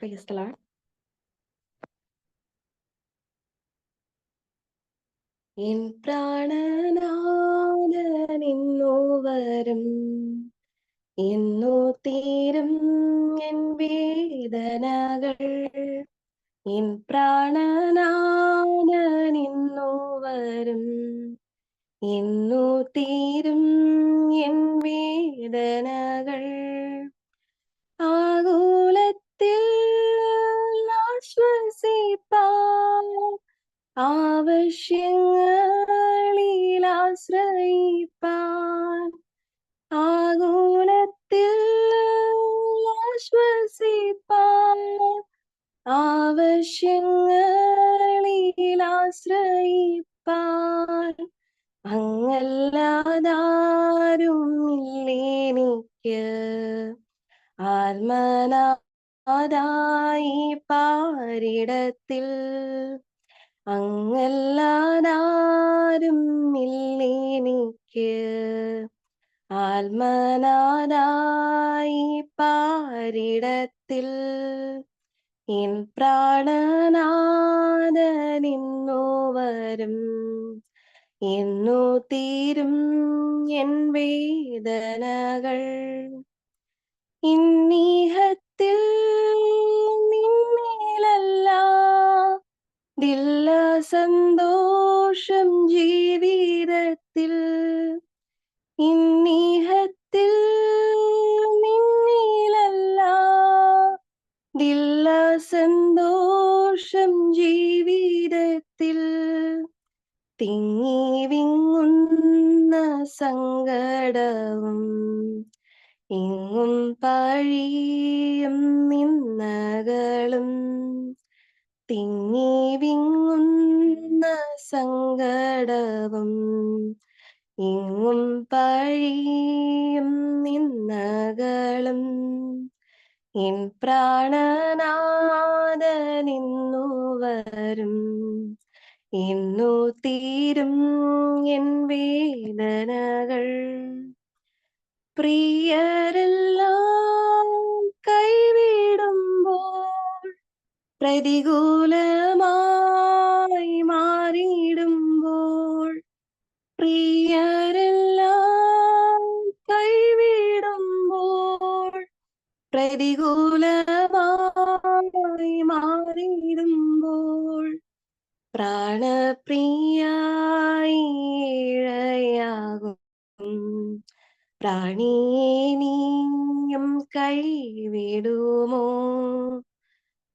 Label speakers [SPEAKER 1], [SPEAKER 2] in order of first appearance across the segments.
[SPEAKER 1] The Lord. N പ്രാണനാഥനിന്നു വരും എന്നു തീരും എൻ വേദനകൾ. എൻ പ്രാണനാഥനിന്നു വരും എന്നു തീരും എൻ വേദനകൾ. ആശ്വസിപ്പാൻ ആവശ്യങ്ങളിൽ ആശ്രയിപ്പാൻ ആകുലത്തിൽ ആശ്വസിപ്പാൻ ആവശ്യങ്ങളിൽ ആശ്രയിപ്പാൻ അങ്ങല്ലാതാരും ഇല്ലെനിക്ക് ആത്മനാഥായി പാരിടത്തിൽ അങ്ങല്ലാതാരും ഇല്ലേനിക്ക് ആത്മനാരായി പാരിടത്തിൽ എൻ പ്രാണനാഥനിന്നു വരും എന്നു തീരും എൻ വേദനകൾ. ഇന്നീഹത്തിൽ സന്തോഷം ജീവിതത്തിൽ ഇന്നിഹത്തിൽ നിന്നിലല്ല. ദില്ല സന്തോഷം ജീവിതത്തിൽ തിങ്ങി വിങ്ങുന്ന സങ്കടവും ഇങ്ങും പഴിയും നിന്നകളും തിങ്ങി സങ്കടവും ഇങ്ങും പഴിയും നിന്നകളും ഇൻ പ്രാണനാഥനിന്നു വരും ഇന്നു തീരും എൻ വേദനകൾ. പ്രിയരെല്ലാം കൈവിടുമ്പോൾ പ്രതികൂലമായി പ്രതികൂലമായി മാറിയിടുമ്പോൾ പ്രാണപ്രിയായിഴയാകും പ്രാണിയെ നീയും കൈവിടുമോ?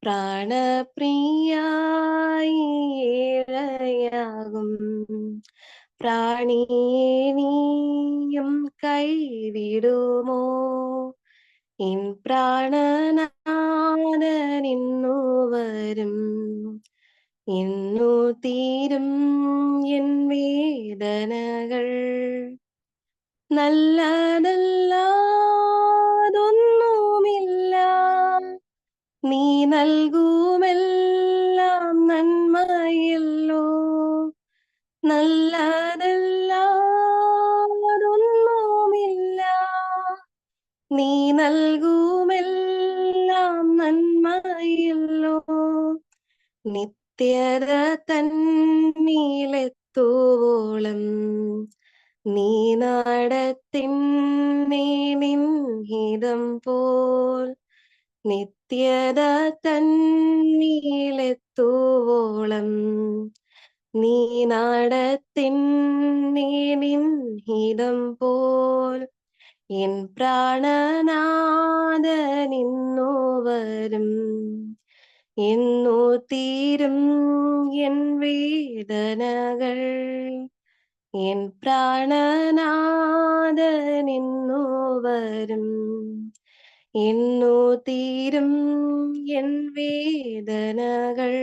[SPEAKER 1] പ്രാണപ്രിയായിഴയാകും പ്രാണിയെ നീയും കൈവിടുമോ? എൻ പ്രാണനാഥനിന്നു വരും. ഇന്നു തീരും എൻ വേദനകൾ. നല്ലതല്ലാതൊന്നുമില്ല. നീ നൽകുമെല്ലാം നന്മയല്ലോ. നല്ലതല്ലാതൊന്നുമില്ല നീ നൽകുമെല്ലാം നന്മയല്ലോ. നിത്യത തന്നീലെത്തോളം നീ നടത്തിന്നെ നിൻഹിതം പോൽ നിത്യത തന്നീലെത്തോളം നീ നടത്തിന്നെ നിൻഹിതം പോൽ എൻ പ്രാണനാഥനിന്നു വരും എന്നു തീരും എൻ വേദനകൾ. എൻ പ്രാണനാഥനിന്നു വരും എന്നു തീരും എൻ വേദനകൾ.